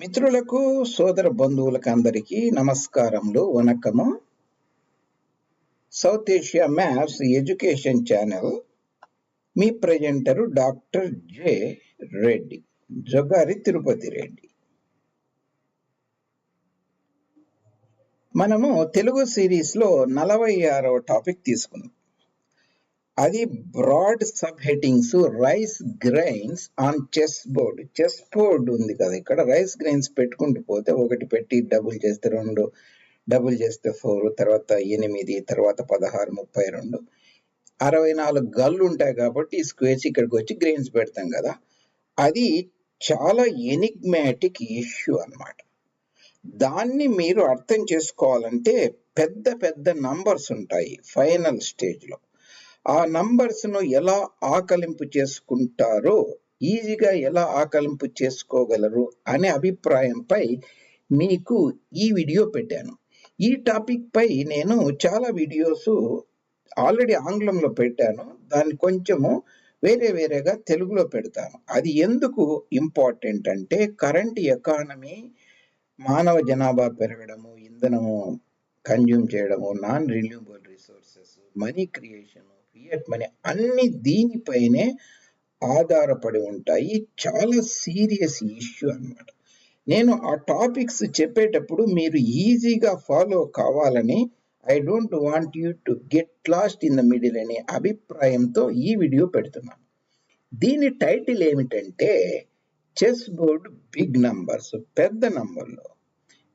మిత్రులకు సోదర బంధువులకు అందరికీ నమస్కారములు వనకము South Asia maths education channel. మీ presenter doctor J. Reddy Jogari Tirupati Reddy. మనము తెలుగు సిరీస్లో నలభై ఆరవ టాపిక్ తీసుకున్నాం. అది broad sub headings rice grains on chess board. Chess board ఉంది కదా ఇక్కడ. రైస్ గ్రైన్స్ పెట్టుకుంటూ పోతే ఒకటి పెట్టి డబుల్ చేస్తే రెండు డబుల్ చేస్తే ఫోర్ తర్వాత ఎనిమిది తర్వాత పదహారు ముప్పై రెండు. అరవై నాలుగు గల్లు ఉంటాయి కాబట్టి స్క్వేర్స్ ఇక్కడికి వచ్చి గ్రెయిన్స్ పెడతాం కదా. అది చాలా ఎనిగ్మాటిక్ ఇష్యూ అన్నమాట. దాన్ని మీరు అర్థం చేసుకోవాలంటే పెద్ద పెద్ద నంబర్స్ ఉంటాయి ఫైనల్ స్టేజ్లో. ఆ నంబర్స్ను ఎలా ఆకలింపు చేసుకుంటారో ఈజీగా ఎలా ఆకలింపు చేసుకోగలరు అనే అభిప్రాయంపై మీకు ఈ వీడియో పెట్టాను. ఈ టాపిక్ పై నేను చాలా వీడియోస్ ఆల్రెడీ ఆంగ్లంలో పెట్టాను. దాన్ని కొంచెము వేరే వేరేగా తెలుగులో పెడతాను. అది ఎందుకు ఇంపార్టెంట్ అంటే కరెంట్ ఎకానమీ మానవ జనాభా పెరగడము ఇంధనము కన్జ్యూమ్ చేయడము non renewable resources money creation fiat money అన్ని దీనిపైనే ఆధారపడి ఉంటాయి. చాలా సీరియస్ ఇష్యూ అన్నమాట. నేను ఆ టాపిక్స్ చెప్పేటప్పుడు మీరు ఈజీగా ఫాలో కావాలని I don't want you to get lost in the middle అనే అభిప్రాయంతో ఈ వీడియో పెడుతున్నాను. దీని టైటిల్ ఏమిటంటే చెస్ బోర్డ్ బిగ్ నంబర్స్ పెద్ద నంబర్లు.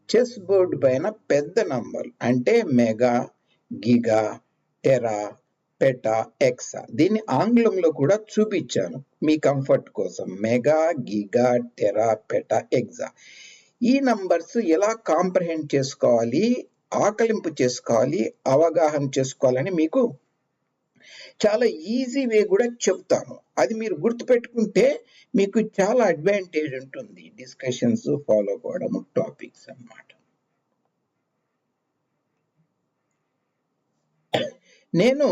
చెస్ బోర్డు పైన పెద్ద నంబర్ అంటే mega giga tera peta exa దీన్ని ఆంగ్లంలో కూడా చూపించాను. మీ కంఫర్ట్ కోసం. Mega giga tera peta exa. ఈ నంబర్స్ ఎలా కాంప్రహెండ్ చేసుకోవాలి ఆకలింపు చేసుకోవాలి అవగాహన చేసుకోవాలని మీకు చాలా ఈజీ వే కూడా చెప్తాను. అది మీరు గుర్తుపెట్టుకుంటే మీకు చాలా అడ్వాంటేజ్ ఉంటుంది. డిస్కషన్స్ ఫాలో అవ్వడము టాపిక్స్ అన్నమాట. నేను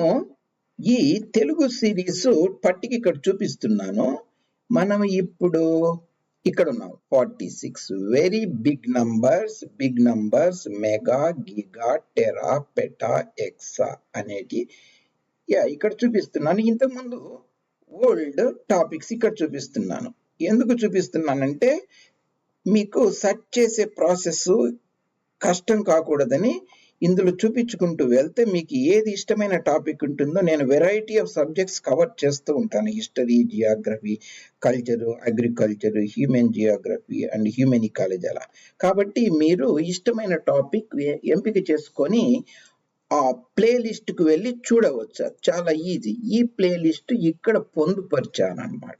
ఈ తెలుగు సిరీస్ పట్టికి ఇక్కడ చూపిస్తున్నాను. మనం ఇప్పుడు ఇక్కడ ఉన్నాం. Forty six. Very big numbers big numbers mega giga tera peta exa అనేటి యా ఇక్కడ చూపిస్తున్నాను. ఇంతకుముందు ఓల్డ్ టాపిక్స్ ఇక్కడ చూపిస్తున్నాను. ఎందుకు చూపిస్తున్నానంటే మీకు సెర్చ్ చేసే ప్రాసెస్ కష్టం కాకూడదని ఇందులో చూపించుకుంటూ వెళ్తే మీకు ఏది ఇష్టమైన టాపిక్ ఉంటుందో నేను వెరైటీ ఆఫ్ సబ్జెక్ట్స్ కవర్ చేస్తూ ఉంటాను. History geography culture agriculture human geography and human ecology అలా. కాబట్టి మీరు ఇష్టమైన టాపిక్ ఎంపిక చేసుకొని ఆ ప్లేలిస్ట్కి వెళ్ళి చూడవచ్చు. చాలా ఈజీ ఈ ప్లేలిస్ట్ ఇక్కడ పొందుపరిచాను అనమాట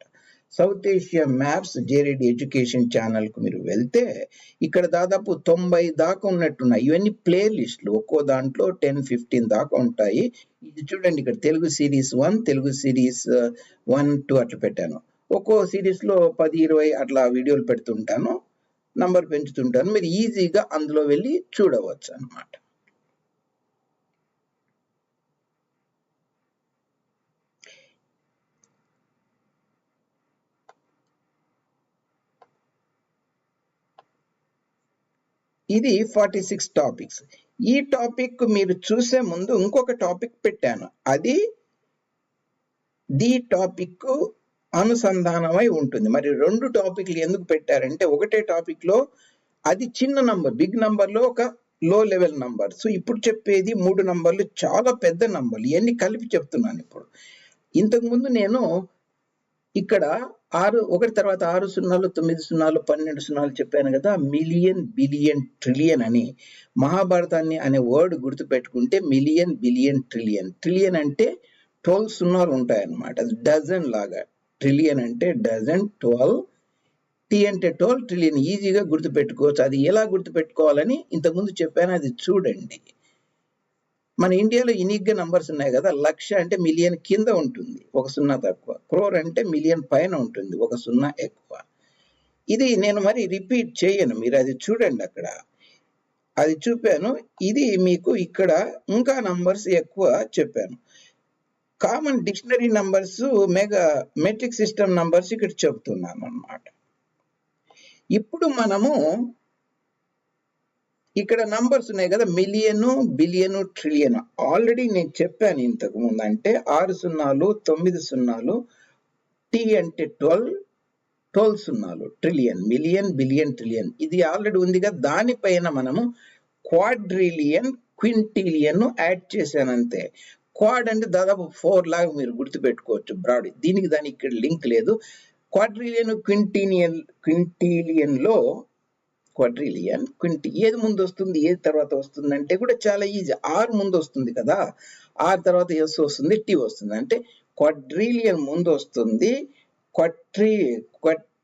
సౌత్ ఏషియా మ్యాప్స్ జేరెడ్డి ఎడ్యుకేషన్ ఛానల్కు మీరు వెళ్తే ఇక్కడ దాదాపు తొంభై దాకా ఉన్నట్టున్నాయి. ఇవన్నీ ప్లే లిస్టులు ఒక్కో దాంట్లో టెన్ ఫిఫ్టీన్ దాకా ఉంటాయి. ఇది చూడండి ఇక్కడ Telugu series one Telugu series one two అట్లా పెట్టాను. ఒక్కో సిరీస్లో పది ఇరవై అట్లా వీడియోలు పెడుతుంటాను. నంబర్ పెంచుతుంటాను. మీరు ఈజీగా అందులో వెళ్ళి చూడవచ్చు అనమాట ఇది ఫార్టీ సిక్స్ టాపిక్స్. ఈ టాపిక్ మీరు చూసే ముందు ఇంకొక టాపిక్ పెట్టాను. అది ది టాపిక్ అనుసంధానమై ఉంటుంది. మరి రెండు టాపిక్లు ఎందుకు పెట్టారంటే ఒకటే టాపిక్లో అది చిన్న నంబర్ బిగ్ నంబర్లో ఒక లో లెవెల్ నంబర్. సో ఇప్పుడు చెప్పేది మూడు నంబర్లు చాలా పెద్ద నంబర్లు. ఇవన్నీ కలిపి చెప్తున్నాను ఇప్పుడు. ఇంతకుముందు నేను ఇక్కడ ఆరు ఒకటి తర్వాత ఆరు సున్నాలు తొమ్మిది సున్నాలు పన్నెండు సున్నాలు చెప్పాను కదా మిలియన్ బిలియన్ ట్రిలియన్ అని. మహాభారతాన్ని అనే వర్డ్ గుర్తు పెట్టుకుంటే మిలియన్ బిలియన్ ట్రిలియన్. ట్రిలియన్ అంటే ట్వెల్వ్ సున్నాలు ఉంటాయన్నమాట. డజన్ లాగా. ట్రిలియన్ అంటే డజన్ ట్వెల్వ్. టీ అంటే ట్వెల్వ్ ట్రిలియన్. ఈజీగా గుర్తు పెట్టుకోవచ్చు అది ఎలా గుర్తు పెట్టుకోవాలని ఇంతకుముందు చెప్పాను అది చూడండి. మన ఇండియాలో యూనిక్గా నంబర్స్ ఉన్నాయి కదా లక్ష అంటే మిలియన్ కింద ఉంటుంది ఒక సున్నా తక్కువ. క్రోర్ అంటే మిలియన్ పైన ఉంటుంది ఒక సున్నా ఎక్కువ. ఇది నేను మరి రిపీట్ చేయను మీరు అది చూడండి అక్కడ. అది చూపాను ఇది మీకు ఇక్కడ ఇంకా నంబర్స్ ఎక్కువ చెప్పాను. Common dictionary numbers mega metric system numbers ఇక్కడ చెప్తున్నాను అన్నమాట ఇప్పుడు మనము ఇక్కడ నంబర్స్ ఉన్నాయి కదా మిలియను బిలియన్ ట్రిలియన్ ఆల్రెడీ నేను చెప్పాను ఇంతకు ముందు అంటే ఆరు సున్నాలు తొమ్మిది సున్నాలు టీ అంటే ట్వెల్వ్ ట్వెల్వ్ సున్నాలు ట్రిలియన్ మిలియన్ బిలియన్ ట్రిలియన్ ఇది ఆల్రెడీ ఉంది కదా దానిపైన మనము క్వాడ్రిలియన్ క్వింటిలియన్ యాడ్ చేశాను అంతే. క్వాడ్ అంటే దాదాపు ఫోర్ లాగా మీరు గుర్తుపెట్టుకోవచ్చు బ్రాడ్ దీనికి దానికి ఇక్కడ లింక్ లేదు. క్వాడ్రిలియన్ క్వింటీనియన్ క్వింటీలియన్లో క్వడ్రిలియన్ క్వింటి ఏది ముందు వస్తుంది ఏది తర్వాత వస్తుంది అంటే కూడా చాలా ఈజీ ఆర్ ముందు వస్తుంది కదా ఆర్ తర్వాత ఎస్ వస్తుంది టీ వస్తుంది. అంటే క్వాడ్రిలియన్ ముందు వస్తుంది క్వాట్రీ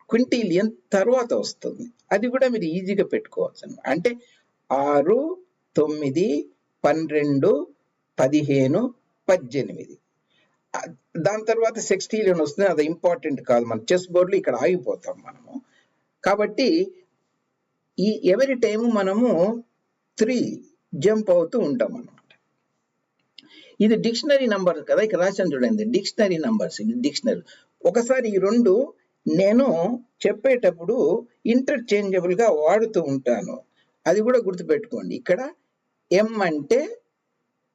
క్వింటీలియన్ తర్వాత వస్తుంది. అది కూడా మీరు ఈజీగా పెట్టుకోవచ్చు అనమాట అంటే ఆరు తొమ్మిది పన్నెండు పదిహేను పద్దెనిమిది. దాని తర్వాత సెక్స్టీలియన్ వస్తుంది అది ఇంపార్టెంట్ కాదు. మన చెస్ బోర్డులో ఇక్కడ ఆగిపోతాం మనము. కాబట్టి ఈ ఎవరి టైం మనము త్రీ జంప్ అవుతూ ఉంటాం అనమాట ఇది డిక్షనరీ నంబర్ కదా ఇక్కడ రాశాను చూడండి. డిక్షనరీ నంబర్స్ ఇది డిక్షనరీ. ఒకసారి ఈ రెండు నేను చెప్పేటప్పుడు ఇంటర్చేంజబుల్గా వాడుతూ ఉంటాను. అది కూడా గుర్తుపెట్టుకోండి. ఇక్కడ ఎం అంటే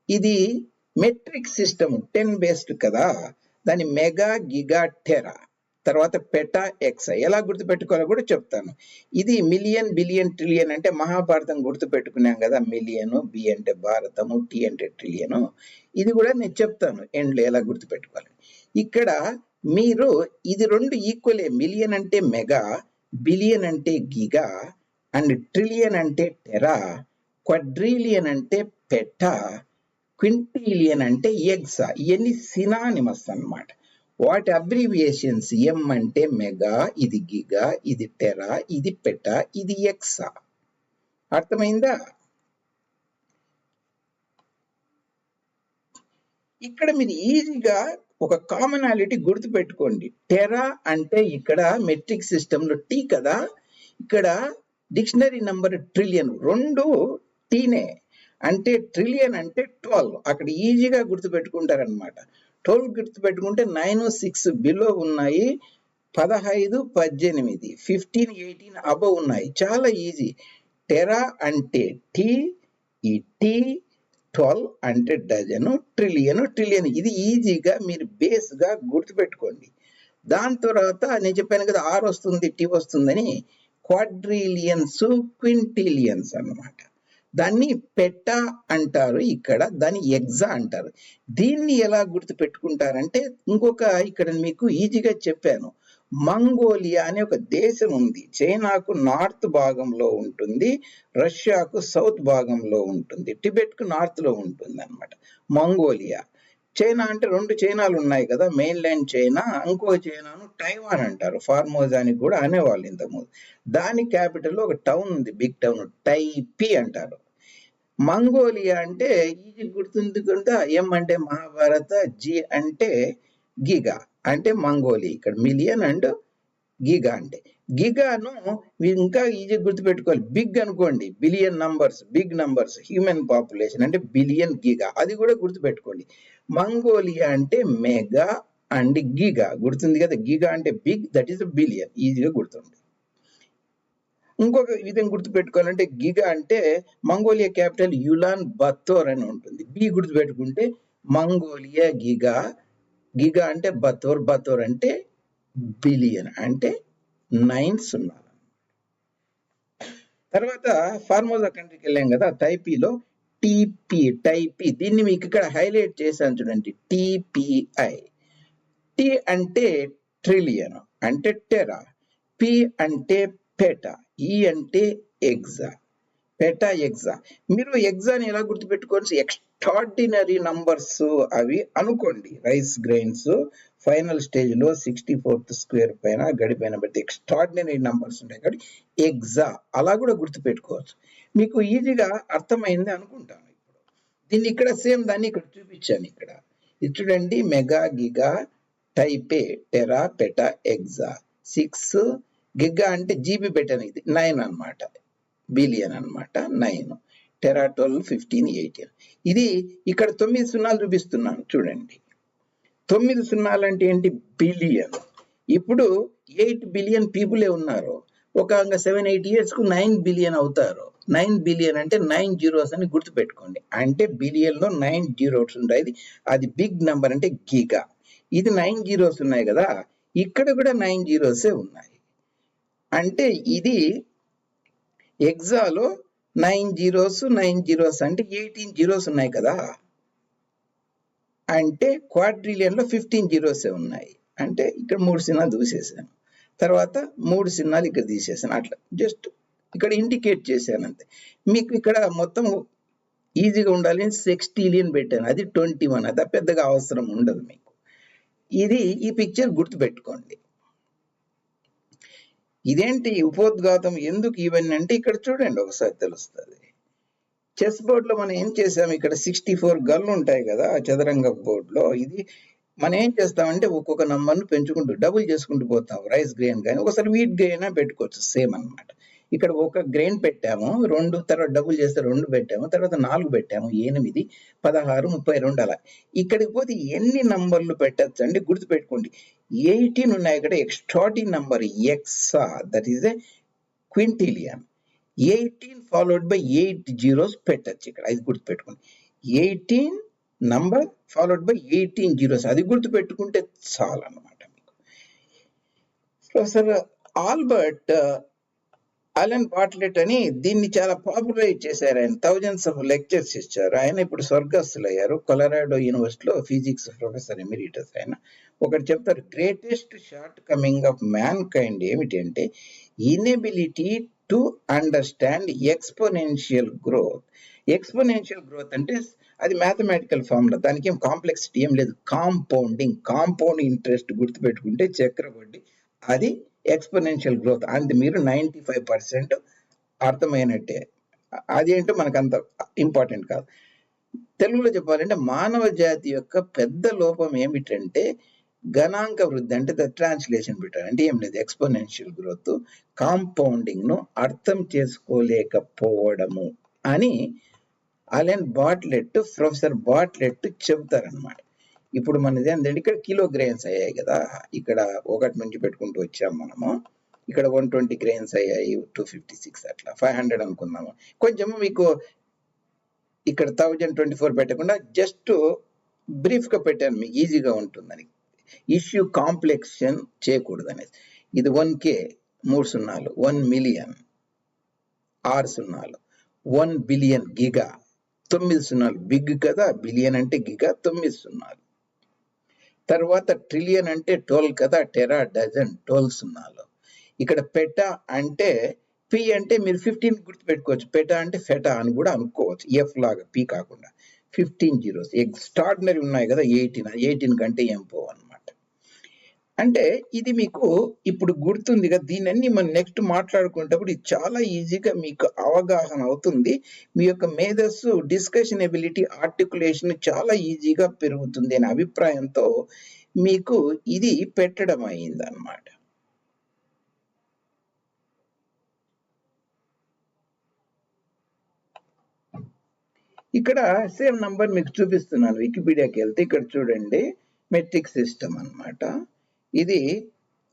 ఇది మెట్రిక్ సిస్టమ్ టెన్ బేస్డ్ కదా. దాని మెగా గిగా టెరా. తర్వాత పెటా ఎక్స్ ఎలా గుర్తుపెట్టుకోవాలో కూడా చెప్తాను. ఇది మిలియన్ బిలియన్ ట్రిలియన్ అంటే మహాభారతం గుర్తుపెట్టుకున్నాం కదా. మిలియను బి అంటే భారతము టి అంటే ట్రిలియన్. ఇది కూడా నేను చెప్తాను ఎండ్లో ఎలా గుర్తుపెట్టుకోవాలి. ఇక్కడ మీరు ఇది రెండు ఈక్వలే. మిలియన్ అంటే మెగా బిలియన్ అంటే గిగా అండ్ ట్రిలియన్ అంటే టెరా క్వడ్రిలియన్ అంటే పెటా క్వింటిలియన్ అంటే ఎగ్సా ఇవన్నీ సినానిమస్ అన్నమాట. వాటి అబ్రివియేషన్స్ ఎం అంటే మెగా ఇది గిగా ఇది టెరా ఇది పెటా ఇది ఎక్సా. అర్థమైందా? ఇక్కడ మీరు ఈజీగా ఒక కామనాలిటీ గుర్తుపెట్టుకోండి. టెరా అంటే ఇక్కడ మెట్రిక్ సిస్టమ్లో టీ కదా? ఇక్కడ డిక్షనరీ నంబర్ ట్రిలియన్. రెండు టీనే. అంటే ట్రిలియన్ అంటే ట్వెల్వ్. అక్కడ ఈజీగా గుర్తుపెట్టుకుంటారనమాట టోల్ ట్వెల్వ్ గుర్తు పెట్టుకుంటే నైన్ సిక్స్ బిలో ఉన్నాయి పదహైదు పద్దెనిమిది ఫిఫ్టీన్ ఎయిటీన్ అబవ్ ఉన్నాయి. చాలా ఈజీ. టెరా అంటే టీ ఈ టీ ట్వెల్వ్ అంటే డజను ట్రిలియన్ ట్రిలియన్. ఇది ఈజీగా మీరు బేస్గా గుర్తుపెట్టుకోండి. దాని తర్వాత నేను చెప్పాను కదా ఆర్ వస్తుంది టీ వస్తుందని క్వాడ్రిలియన్స్ క్వింటిలియన్స్ అన్నమాట. దాన్ని పెట్ట అంటారు ఇక్కడ దాన్ని ఎగ్జా అంటారు. దీన్ని ఎలా గుర్తు పెట్టుకుంటారంటే ఇంకొక ఇక్కడ మీకు ఈజీగా చెప్పాను. మంగోలియా అనే ఒక దేశం ఉంది. చైనాకు నార్త్ భాగంలో ఉంటుంది రష్యాకు సౌత్ భాగంలో ఉంటుంది టిబెట్కు నార్త్లో ఉంటుంది అనమాట మంగోలియా. చైనా అంటే రెండు చైనాలు ఉన్నాయి కదా మెయిన్ ల్యాండ్ చైనా ఇంకో చైనాను టైవాన్ అంటారు. ఫార్మోజానికి అని కూడా అనేవాళ్ళు ఇంతకుముందు. దాని క్యాపిటల్ ఒక టౌన్ ఉంది బిగ్ టౌన్ టైపీ అంటారు. మంగోలియా అంటే ఈజీ గుర్తుందుకుంటా ఎం అంటే మహాభారత జి అంటే గిగా అంటే మంగోలియా ఇక్కడ. మిలియన్ అండ్ గిగా అంటే. గిగాను ఇంకా ఈజీ గుర్తుపెట్టుకోవాలి. బిగ్ అనుకోండి billion numbers big numbers human population అంటే బిలియన్ గిగా. అది కూడా గుర్తుపెట్టుకోండి. మంగోలియా అంటే మెగా అండ్ గిగా. గుర్తుంది కదా? గిగా అంటే బిగ్ దట్ ఈస్ బిలియన్. ఈజీగా గుర్తుంది ఇంకొక విధంగా గుర్తుపెట్టుకోవాలంటే గిగా అంటే మంగోలియా క్యాపిటల్ యులాన్ బత్తోర్ అని ఉంటుంది. బి గుర్తుపెట్టుకుంటే మంగోలియా గిగా. గిగా అంటే బత్తోర్ బత్తోర్ అంటే బిలియన్ అంటే నైన్ సున్నా తర్వాత ఫార్మోజా కంట్రీకి వెళ్ళాం కదా టైపీలో టిపి టైపీ. దీన్ని మీకు ఇక్కడ హైలైట్ చేశాను చూడండి టిపిఐ. టి అంటే ట్రిలియన్ అంటే టెరా. పి అంటే పెటా ఈ అంటే ఎగ్జా. పెటా ఎగ్జా. మీరు ఎగ్జాని ఎలా గుర్తుపెట్టుకోవచ్చు? ఎక్స్ట్రాడినరీ నంబర్స్ అవి అనుకోండి రైస్ గ్రెయిన్స్ ఫైనల్ స్టేజ్లో సిక్స్టీ ఫోర్త్ స్క్వేర్ పైన గడిపైన పెడితే ఎక్స్ట్రాడినరీ నంబర్స్ ఉంటాయి కాబట్టి ఎగ్జా అలా కూడా గుర్తుపెట్టుకోవచ్చు. మీకు ఈజీగా అర్థమైంది అనుకుంటాను ఇప్పుడు. దీన్ని ఇక్కడ సేమ్ దాన్ని ఇక్కడ చూపించాను ఇక్కడ. ఇది చూడండి mega giga Taipei tera peta exa. Six giga అంటే జీబీ పెట్టాను ఇది. నైన్ అన్నమాట. బిలియన్ అన్నమాట. Nine. Tera twelve fifteen eighteen. ఇది ఇక్కడ తొమ్మిది సున్నాలు చూపిస్తున్నాను చూడండి. తొమ్మిది సున్నాలు అంటే ఏంటి? బిలియన్. ఇప్పుడు ఎయిట్ బిలియన్ పీపులే ఉన్నారు. ఒక సెవెన్ ఎయిట్ ఇయర్స్కు నైన్ బిలియన్ అవుతారు. నైన్ బిలియన్ అంటే నైన్ జీరోస్ అని గుర్తుపెట్టుకోండి. అంటే బిలియన్లో నైన్ జీరోస్ ఉంటాయి. అది బిగ్ నెంబర్ అంటే గిగా. ఇది నైన్ జీరోస్ ఉన్నాయి కదా. ఇక్కడ కూడా నైన్ జీరోసే ఉన్నాయి. అంటే ఇది ఎగ్జాలో నైన్ జీరోస్ నైన్ జీరోస్ అంటే ఎయిటీన్ జీరోస్ ఉన్నాయి కదా. అంటే క్వాడ్రిలియన్లో ఫిఫ్టీన్ జీరోసే ఉన్నాయి. అంటే ఇక్కడ మూడు సినిమాలు దూసేసాను. తర్వాత మూడు సినిమాలు ఇక్కడ తీసేసాను. అట్లా జస్ట్ ఇక్కడ ఇండికేట్ చేశాను అంతే. మీకు ఇక్కడ మొత్తం ఈజీగా ఉండాలి సిక్స్టీలియన్ పెట్టాను. అది ట్వంటీ వన్ అది పెద్దగా అవసరం ఉండదు మీకు. ఇది ఈ పిక్చర్ గుర్తుపెట్టుకోండి. ఇదేంటి ఉపోద్ఘాతం? ఎందుకు ఇవన్నీ? అంటే ఇక్కడ చూడండి ఒకసారి తెలుస్తుంది. చెస్ బోర్డ్లో మనం ఏం చేసాం? ఇక్కడ సిక్స్టీ ఫోర్ గన్లు ఉంటాయి కదా ఆ చదరంగ బోర్డులో. ఇది మనం ఏం చేస్తామంటే ఒక్కొక్క నంబర్ను పెంచుకుంటూ డబుల్ చేసుకుంటూ పోతాం. రైస్ గ్రెయిన్ కానీ ఒకసారి వీట్ గ్రెయిన్ పెట్టుకోవచ్చు సేమ్ అన్నమాట. ఇక్కడ ఒక గ్రెయిన్ పెట్టాము రెండు తర్వాత డబుల్ చేస్తే రెండు పెట్టాము తర్వాత నాలుగు పెట్టాము ఎనిమిది పదహారు ముప్పై రెండు అలా. ఇక్కడికి పోతే ఎన్ని నంబర్లు పెట్టచ్చు అండి? గుర్తుపెట్టుకోండి. ఎయిటీన్ ఉన్నాయి ఇక్కడ ఎక్స్ట్రాటీ number exa that is a quintillion eighteen followed by eight zeros పెట్టచ్చు ఇక్కడ. అది గుర్తుపెట్టుకోండి. Eighteen number followed by eighteen zeros అది గుర్తుపెట్టుకుంటే చాలు అనమాట మీకు ప్రొఫెసర్ ఆల్బర్ట్ అలెన్ బాట్లెట్ అని దీన్ని చాలా పాపులరైజ్ చేశారు ఆయన. థౌజండ్స్ ఆఫ్ లెక్చర్స్ ఇచ్చారు. ఆయన ఇప్పుడు స్వర్గస్థులు అయ్యారు కొలరాడో యూనివర్సిటీలో ఫిజిక్స్ ప్రొఫెసర్ ఎమిరిటస్ ఆయన. ఒకటి చెప్తారు greatest shortcoming of mankind ఏమిటి అంటే inability to understand exponential growth exponential growth అంటే అది మ్యాథమెటికల్ ఫార్ములా దానికి ఏం కాంప్లెక్సిటీ ఏం లేదు. కాంపౌండింగ్ కాంపౌండ్ ఇంట్రెస్ట్ గుర్తుపెట్టుకుంటే చక్రవడ్డీ అది ఎక్స్పోనెన్షియల్ గ్రోత్ అంత మీరు నైంటీ ఫైవ్ పర్సెంట్ అర్థమైనట్టే. అదేంటో మనకు అంత ఇంపార్టెంట్ కాదు. తెలుగులో చెప్పాలంటే మానవ జాతి యొక్క పెద్ద లోపం ఏమిటంటే గణాంక వృద్ధి అంటే ద ట్రాన్స్లేషన్ పెట్టారు అంటే ఏం లేదు ఎక్స్పోనెన్షియల్ గ్రోత్ కాంపౌండింగ్ను అర్థం చేసుకోలేకపోవడము అని అలెన్ బాట్లెట్ ప్రొఫెసర్ బాట్లెట్ చెబుతారనమాట ఇప్పుడు మనది ఏంటంటే ఇక్కడ కిలో గ్రెయిన్స్ అయ్యాయి కదా. ఇక్కడ ఒకటి నుంచి పెట్టుకుంటూ వచ్చాం మనము. ఇక్కడ వన్ ట్వంటీ గ్రెయిన్స్ అయ్యాయి టూ ఫిఫ్టీ సిక్స్ అట్లా ఫైవ్ హండ్రెడ్ అనుకుందాము. కొంచెం మీకు ఇక్కడ థౌజండ్ ట్వంటీ ఫోర్ పెట్టకుండా జస్ట్ బ్రీఫ్గా పెట్టాను మీకు ఈజీగా ఉంటుందని. ఇష్యూ కాంప్లెక్షన్ చేయకూడదు అనేది ఇది వన్ కే మూడు సున్నాలు వన్ మిలియన్ ఆరు సున్నాలు వన్ బిలియన్ గిగా తొమ్మిది సున్నాలు బిగ్ కదా బిలియన్ అంటే గిగా తొమ్మిది సున్నాలు. తర్వాత ట్రిలియన్ అంటే ట్వెల్వ్ కదా టెరా డజన్ ట్వెల్వ్ సున్నాలు. ఇక్కడ పెటా అంటే పి అంటే మీరు ఫిఫ్టీన్ గుర్తుపెట్టుకోవచ్చు. పెటా అంటే ఫెటా అని కూడా అనుకోవచ్చు. ఎఫ్ లాగా పి కాకుండా. ఫిఫ్టీన్ జీరోస్ ఎక్స్ట్రాడినరీ ఉన్నాయి కదా ఎయిటీన్ ఎయిటీన్ కంటే ఏం పోవన్నమాట అంటే ఇది మీకు ఇప్పుడు గుర్తుంది కదా దీనన్నీ మనం నెక్స్ట్ మాట్లాడుకునేటప్పుడు ఇది చాలా ఈజీగా మీకు అవగాహన అవుతుంది. మీ యొక్క మేధస్సు డిస్కషన్ ఎబిలిటీ ఆర్టికులేషన్ చాలా ఈజీగా పెరుగుతుంది అనే అభిప్రాయంతో మీకు ఇది పెట్టడం అయిందనమాట ఇక్కడ సేమ్ నంబర్ మీకు చూపిస్తున్నాను. వికీపీడియాకి వెళ్తే ఇక్కడ చూడండి మెట్రిక్ సిస్టమ్ అన్నమాట. ఇది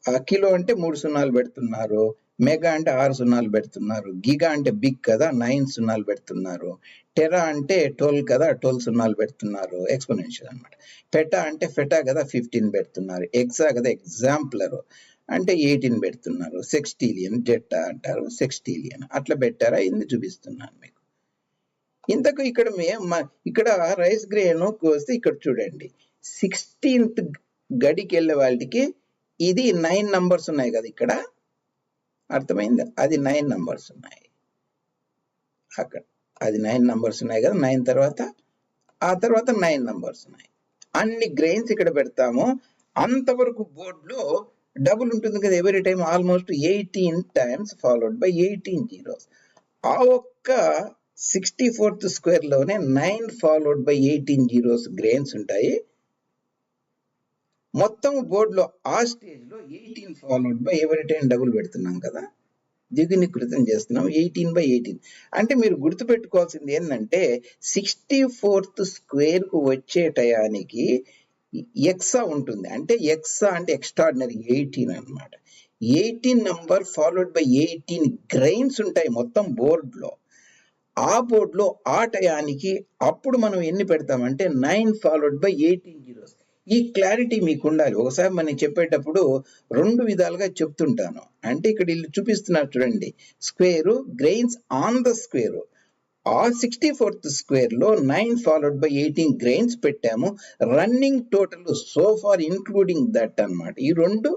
ఆ కిలో అంటే మూడు సున్నాలు పెడుతున్నారు మెగా అంటే ఆరు సున్నాలు పెడుతున్నారు గిగా అంటే బిగ్ కదా నైన్ సున్నాలు పెడుతున్నారు టెరా అంటే ట్వెల్వ్ కదా ట్వెల్వ్ సున్నాలు పెడుతున్నారు ఎక్స్పోనెన్షియల్ అన్నమాట. పెటా అంటే ఫెటా కదా ఫిఫ్టీన్ పెడుతున్నారు ఎగ్జా కదా ఎగ్జాంపులర్. అంటే ఎయిటీన్ పెడుతున్నారు సెక్స్టీలియన్ జెట్టా అంటారు సెక్స్టీలియన్. అట్లా పెట్టారా? ఇది చూపిస్తున్నాను మీకు. ఇంతకు ఇక్కడ మే- ఇక్కడ రైస్ గ్రెయిన్ వస్తే ఇక్కడ చూడండి సిక్స్టీన్త్ గడికి వెళ్ళే వాళ్ళకి ఇది నైన్ నంబర్స్ ఉన్నాయి కదా ఇక్కడ. అర్థమైంది? అది నైన్ నంబర్స్ ఉన్నాయి. అక్కడ. అది నైన్ నంబర్స్ ఉన్నాయి కదా నైన్ తర్వాత ఆ తర్వాత నైన్ నంబర్స్ ఉన్నాయి. అన్ని గ్రెయిన్స్ ఇక్కడ పెడతాము. అంతవరకు బోర్డులో డబుల్ ఉంటుంది కదా every time almost eighteen times followed by eighteen zeros ఆ ఒక్క sixty fourth స్క్వేర్లోనే nine followed by eighteen zeros grains ఉంటాయి. మొత్తం బోర్డులో ఆ స్టేజ్లో eighteen followed by every time double పెడుతున్నాం కదా? ద్విగుణీకృతం చేస్తున్నాం ఎయిటీన్ బై ఎయిటీన్. అంటే మీరు గుర్తుపెట్టుకోవాల్సింది ఏంటంటే సిక్స్టీ ఫోర్త్ స్క్వేర్కు వచ్చే టయానికి ఎక్సా ఉంటుంది. అంటే ఎక్సా అంటే ఎక్స్ట్రాడినరీ ఎయిటీన్ అన్నమాట. Eighteen number followed by eighteen grains ఉంటాయి మొత్తం బోర్డులో. ఆ బోర్డులో ఆ టయానికి అప్పుడు మనం ఎన్ని పెడతామంటే nine followed by eighteen zeros. ఈ క్లారిటీ మీకు ఉండాలి ఒకసారి మనం చెప్పేటప్పుడు రెండు విధాలుగా చెప్తుంటాను. అంటే ఇక్కడ వీళ్ళు చూపిస్తున్నారు చూడండి. Square grains on the square ఆ sixty fourth స్క్వేర్లో nine followed by eighteen grains పెట్టాము. Running total so far including that అన్నమాట. ఈ రెండు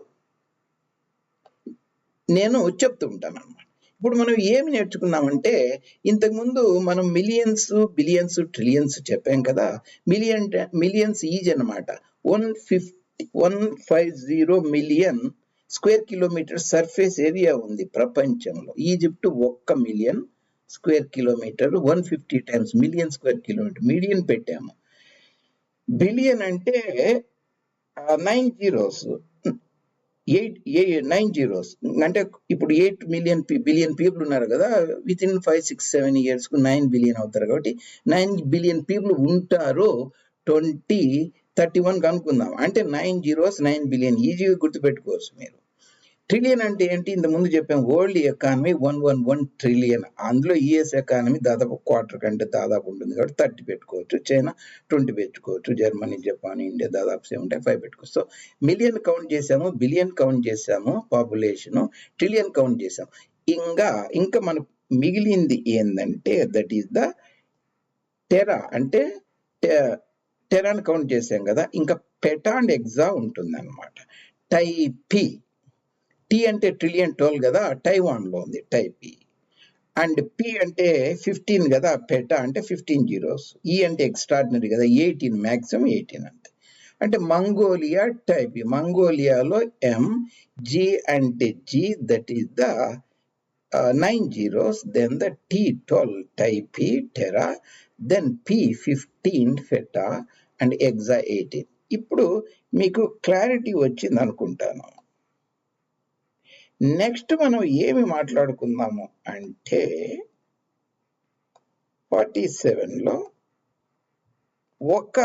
నేను చెప్తూ ఉంటాను అనమాట ఇప్పుడు మనం ఏమి నేర్చుకున్నామంటే ఇంతకుముందు మనం మిలియన్స్ బిలియన్స్ ట్రిలియన్స్ చెప్పాం కదా. మిలియన్ మిలియన్స్ ఈజ్ అన్నమాట. One fifty one five zero million square kilometer surface area ఉంది ప్రపంచంలో. ఈజిప్ట్ ఒక్క million square kilometer one fifty times million square kilometer million పెట్టాము. బిలియన్ అంటే nine zeros. Eight nine zeros. అంటే ఇప్పుడు ఎయిట్ మిలియన్ బిలియన్ పీపుల్ ఉన్నారు కదా with in five six seven ఇయర్స్కు nine billion అవుతారు కాబట్టి నైన్ బిలియన్ పీపుల్ ఉంటారు ట్వంటీ థర్టీ వన్ కనుక్కుందాం. అంటే నైన్ జీరోస్ నైన్ బిలియన్. ఈజీగా గుర్తుపెట్టుకోవచ్చు మీరు. ట్రిలియన్ అంటే ఏంటి? ఇంత ముందు చెప్పాం world economy one one one trillion. అందులో యుఎస్ ఎకానమీ దాదాపు క్వార్టర్ కంటే దాదాపు ఉంటుంది కాబట్టి థర్టీ పెట్టుకోవచ్చు. చైనా ట్వంటీ పెట్టుకోవచ్చు. జర్మనీ జపాన్ ఇండియా దాదాపు సెవెంటీ ఫైవ్ పెట్టుకోవచ్చు. సో మిలియన్ కౌంట్ చేసాము బిలియన్ కౌంట్ చేసాము పాపులేషన్. ట్రిలియన్ కౌంట్ చేసాము ఇంకా ఇంకా మనకు మిగిలింది ఏంటంటే దట్ ఈస్ ద టెరా. అంటే టెరాన్ కౌంట్ చేసాం కదా ఇంకా పెటా అండ్ ఎగ్జా ఉంటుంది అనమాట టైపీ టీ అంటే ట్రిలియన్ ట్వెల్వ్ కదా టైవాన్లో ఉంది టైపీ అండ్ పి అంటే ఫిఫ్టీన్ కదా పెటా అంటే ఫిఫ్టీన్ జీరోస్. ఈ అంటే ఎక్స్ట్రాడినరీ కదా ఎయిటీన్ మ్యాక్సిమం ఎయిటీన్ అంతే. అంటే మంగోలియా టైపీ మంగోలియాలో ఎం జి అంటే G that is the nine zeros then the T twelve Taipei tera then P fifteen peta and exa eighteen ఇప్పుడు మీకు క్లారిటీ వచ్చింది అనుకుంటాను నెక్స్ట్ మనం ఏమి మాట్లాడుకుందాము అంటే ఫార్టీ సెవెన్లో ఒక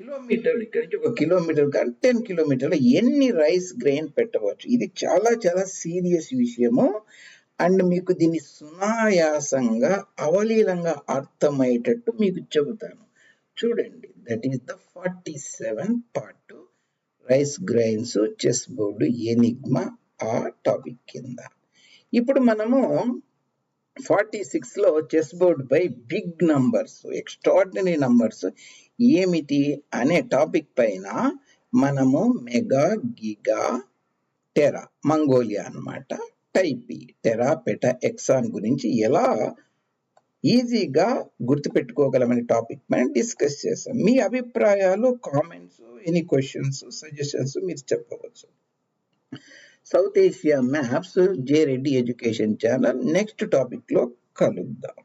కిలోమీటర్ ఇక్కడి నుంచి ఒక కిలోమీటర్ కానీ టెన్ కిలోమీటర్లో ఎన్ని రైస్ గ్రెయిన్ పెట్టవచ్చు? ఇది చాలా చాలా సీరియస్ విషయము. అండ్ మీకు దీన్ని సునాయాసంగా అవలీలంగా అర్థమయ్యేటట్టు మీకు చెబుతాను. చూడండి that is the forty seven part rice grains chess board enigma ఆ టాపిక్ కింద. ఇప్పుడు మనము ఫార్టీ సిక్స్లో చెస్ బోర్డ్ పై బిగ్ నంబర్స్ ఎక్స్ట్రాడినరీ నంబర్స్ ఏమిటి అనే టాపిక్ పైన మనము మెగా గిగా టెరా మంగోలియా అన్నమాట. టైపీ టెరాపెట ఎక్సాన్ గురించి ఎలా ఈజీగా గుర్తుపెట్టుకోగలమనే టాపిక్ పైన డిస్కస్ చేస్తాం మీ అభిప్రాయాలు కామెంట్స్ ఎనీ క్వశ్చన్స్ సజెషన్స్ మీరు చెప్పవచ్చు. South Asia maps J Reddy education channel. Next టాపిక్లో కలుద్దాం.